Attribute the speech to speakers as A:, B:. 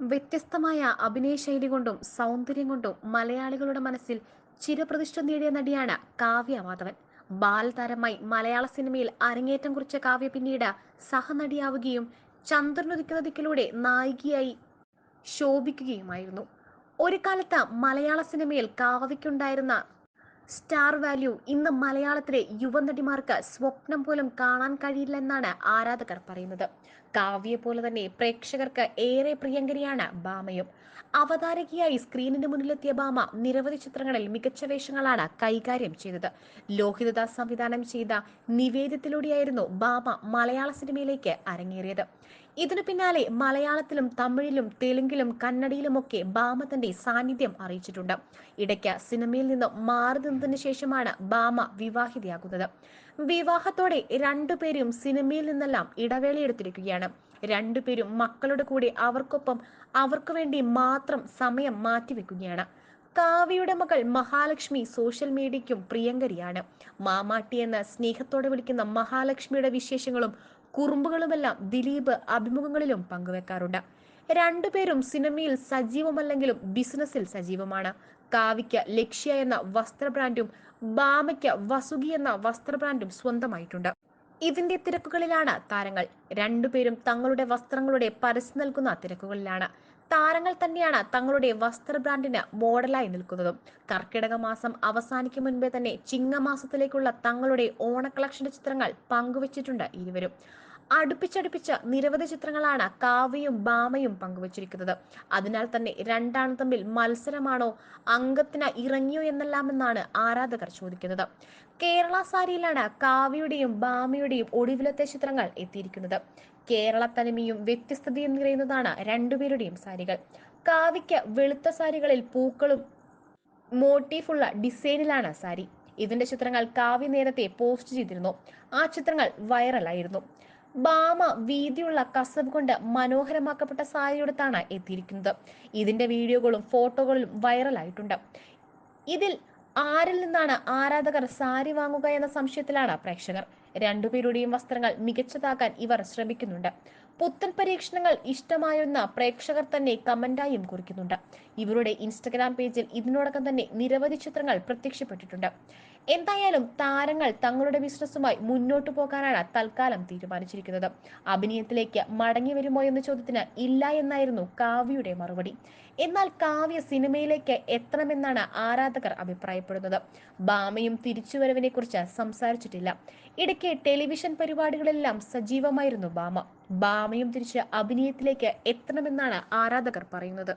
A: വ്യത്യസ്തമായ അഭിനയ ശൈലി കൊണ്ടും സൗന്ദര്യം കൊണ്ടും മലയാളികളുടെ മനസ്സിൽ ചിരപ്രതിഷ്ഠ നേടിയ നടിയാണ് കാവ്യ മാധവൻ. ബാലതാരമായി മലയാള സിനിമയിൽ അരങ്ങേറ്റം കുറിച്ച കാവ്യ പിന്നീട് സഹനടിയാവുകയും ചന്ദ്രനുദിക്കുന്ന ദിക്കിലൂടെ നായികയായി ശോഭിക്കുകയുമായിരുന്നു. ഒരു കാലത്ത് മലയാള സിനിമയിൽ കാവ്യക്കുണ്ടായിരുന്ന സ്റ്റാർ വാല്യൂ ഇന്ന് മലയാളത്തിലെ യുവനടിമാർക്ക് സ്വപ്നം പോലും കാണാൻ കഴിയില്ല എന്നാണ് ആരാധകർ പറയുന്നത്. കാവ്യയെ പോലെ തന്നെ പ്രേക്ഷകർക്ക് ഏറെ പ്രിയങ്കരിയാണ് ബാമയും. അവതാരകയായി സ്ക്രീനിന് മുന്നിലെത്തിയ ബാമ നിരവധി ചിത്രങ്ങളിൽ മികച്ച വേഷങ്ങളാണ് കൈകാര്യം ചെയ്തത്. ലോഹിതദാസ് സംവിധാനം ചെയ്ത നിവേദ്യത്തിലൂടെയായിരുന്നു ബാമ മലയാള സിനിമയിലേക്ക് അരങ്ങേറിയത്. ഇതിനു പിന്നാലെ മലയാളത്തിലും തമിഴിലും തെലുങ്കിലും കന്നഡയിലുമൊക്കെ ഭാമ തന്റെ സാന്നിധ്യം അറിയിച്ചിട്ടുണ്ട്. ഇടയ്ക്ക് സിനിമയിൽ നിന്ന് മാറി നിന്നതിന് ശേഷമാണ് ഭാമ വിവാഹിതയാകുന്നത്. വിവാഹത്തോടെ രണ്ടുപേരും സിനിമയിൽ നിന്നെല്ലാം ഇടവേളയെടുത്തിരിക്കുകയാണ്. രണ്ടുപേരും മക്കളുടെ കൂടെ അവർക്കൊപ്പം അവർക്കു വേണ്ടി മാത്രം സമയം മാറ്റിവെക്കുകയാണ്. കാവ്യയുടെ മകൾ മഹാലക്ഷ്മി സോഷ്യൽ മീഡിയയ്ക്കും പ്രിയങ്കരിയാണ്. മാമാട്ടി എന്ന സ്നേഹത്തോടെ വിളിക്കുന്ന മഹാലക്ഷ്മിയുടെ വിശേഷങ്ങളും കുറുമ്പുകളുമെല്ലാം ദിലീപ് അഭിമുഖങ്ങളിലും പങ്കുവെക്കാറുണ്ട്. രണ്ടുപേരും സിനിമയിൽ സജീവമല്ലെങ്കിലും ബിസിനസ്സിൽ സജീവമാണ്. കാവ്യയ്ക്ക് ലക്ഷ്യ എന്ന വസ്ത്ര ബ്രാൻഡും ബാമയ്ക്ക് വസുകി എന്ന വസ്ത്ര ബ്രാൻഡും സ്വന്തമായിട്ടുണ്ട്. ഇതിന്റെ തിരക്കുകളിലാണ് താരങ്ങൾ. രണ്ടുപേരും തങ്ങളുടെ വസ്ത്രങ്ങളുടെ പരസ്യം നൽകുന്ന തിരക്കുകളിലാണ്. താരങ്ങൾ തന്നെയാണ് തങ്ങളുടെ വസ്ത്ര ബ്രാൻഡിന് മോഡലായി നിൽക്കുന്നതും. കർക്കിടക മാസം അവസാനിക്കും മുൻപേ തന്നെ ചിങ്ങമാസത്തിലേക്കുള്ള തങ്ങളുടെ ഓണ കളക്ഷന്റെ ചിത്രങ്ങൾ പങ്കുവച്ചിട്ടുണ്ട് ഇരുവരും. അടുപ്പിച്ചടുപ്പിച്ച നിരവധി ചിത്രങ്ങളാണ് കാവ്യയും ബാമയും പങ്കുവച്ചിരിക്കുന്നത്. അതിനാൽ തന്നെ രണ്ടാണ് തമ്മിൽ മത്സരമാണോ അംഗത്തിന് ഇറങ്ങിയോ എന്നെല്ലാമെന്നാണ് ആരാധകർ ചോദിക്കുന്നത്. കേരള സാരിയിലാണ് കാവ്യയുടെയും ബാമയുടെയും ഒടുവിലത്തെ ചിത്രങ്ങൾ എത്തിയിരിക്കുന്നത്. കേരള തനിമയും വ്യത്യസ്തതയും നിറയുന്നതാണ് രണ്ടുപേരുടെയും സാരികൾ. കാവ്യയ്ക്ക് വെളുത്ത സാരികളിൽ പൂക്കളും മോട്ടീഫുള്ള ഡിസൈനിലാണ് സാരി. ഇതിന്റെ ചിത്രങ്ങൾ കാവ്യ നേരത്തെ പോസ്റ്റ് ചെയ്തിരുന്നു. ആ ചിത്രങ്ങൾ വൈറലായിരുന്നു. ഭാമ വീതിയുള്ള കസവ് കൊണ്ട് മനോഹരമാക്കപ്പെട്ട സാരിയെടുത്താണ് എത്തിയിരിക്കുന്നത്. ഇതിന്റെ വീഡിയോകളും ഫോട്ടോകളും വൈറലായിട്ടുണ്ട്. ഇതിൽ ആരിൽ നിന്നാണ് ആരാധകർ സാരി വാങ്ങുക എന്ന സംശയത്തിലാണ് പ്രേക്ഷകർ. രണ്ടുപേരുടെയും വസ്ത്രങ്ങൾ മികച്ചതാക്കാൻ ഇവർ ശ്രമിക്കുന്നുണ്ട്. പുത്തൻ പരീക്ഷണങ്ങൾ ഇഷ്ടമായെന്ന പ്രേക്ഷകർ തന്നെ കമന്റായും കുറിക്കുന്നുണ്ട്. ഇവരുടെ ഇൻസ്റ്റഗ്രാം പേജിൽ ഇതിനോടകം തന്നെ നിരവധി ചിത്രങ്ങൾ പ്രത്യക്ഷപ്പെട്ടിട്ടുണ്ട്. എന്തായാലും താരങ്ങൾ തങ്ങളുടെ ബിസിനസ്സുമായി മുന്നോട്ടു പോകാനാണ് തൽക്കാലം തീരുമാനിച്ചിരിക്കുന്നത്. അഭിനയത്തിലേക്ക് മടങ്ങി വരുമോ എന്ന ചോദ്യത്തിന് ഇല്ല എന്നായിരുന്നു കാവ്യയുടെ മറുപടി. എന്നാൽ കാവ്യ സിനിമയിലേക്ക് എത്തണമെന്നാണ് ആരാധകർ അഭിപ്രായപ്പെടുന്നത്. ഭാമയും തിരിച്ചുവരവിനെ കുറിച്ച് സംസാരിച്ചിട്ടില്ല. ഇടയ്ക്ക് ടെലിവിഷൻ പരിപാടികളെല്ലാം സജീവമായിരുന്നു ഭാമ. ഭാമയും തിരിച്ച് അഭിനയത്തിലേക്ക് എത്തണമെന്നാണ് ആരാധകർ പറയുന്നത്.